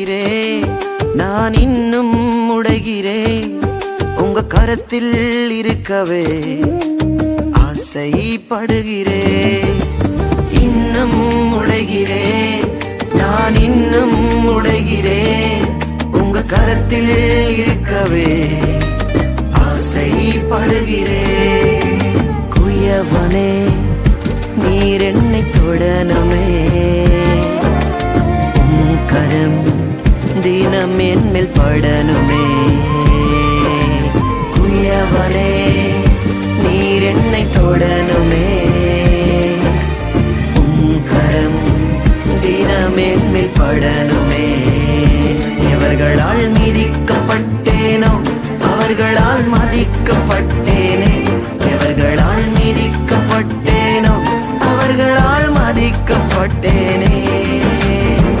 படுகிறேன் நான் இன்னும் உடைகிறேன் உங்க கரத்தில் இருக்கவே ஆசைப்படுகிறேன் இன்னும் உடைகிறேன் நான் இன்னும் உடைகிறேன் உங்க கரத்தில் இருக்கவே ஆசைப்படுகிறேன் குயவனே நீர் என்னை தொடன கரம் தினம் என்மேல் படனுமே குயவரே நீர் என்னை தொடனுமே உன் கரம் தினம் என்மேல் படனுமே எவர்களால் மிதிக்கப்பட்டேனோ அவர்களால் மதிக்கப்பட்டேனே. எவர்களால் மிதிக்கப்பட்டேனோ அவர்களால் மதிக்கப்பட்டேனே.